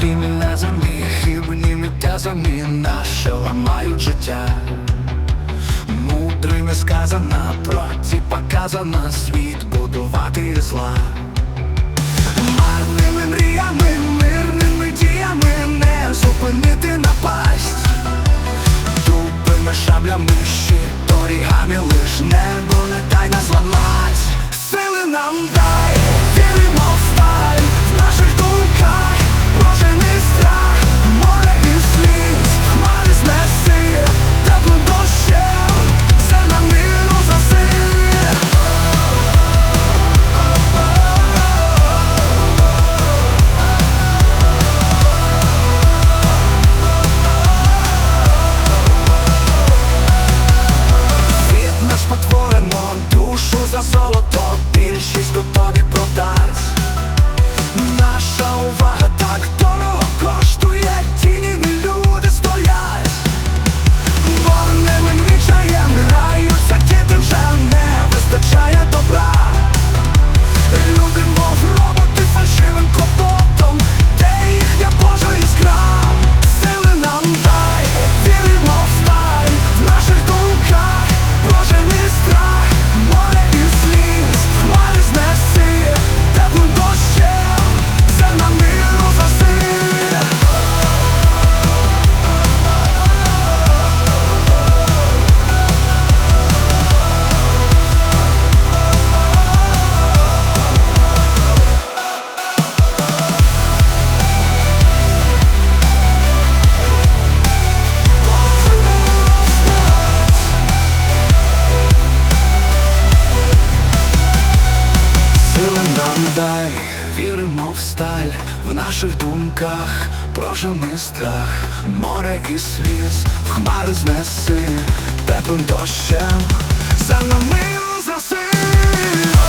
Дрімі на землі, хибні миття заміна, що ламають життя. Мудрими сказана, проти показана, світ будувати зла. сталь в наших думках, прожими страх, море і сліз, в хмари знеси, теплим дощем, за нами засив.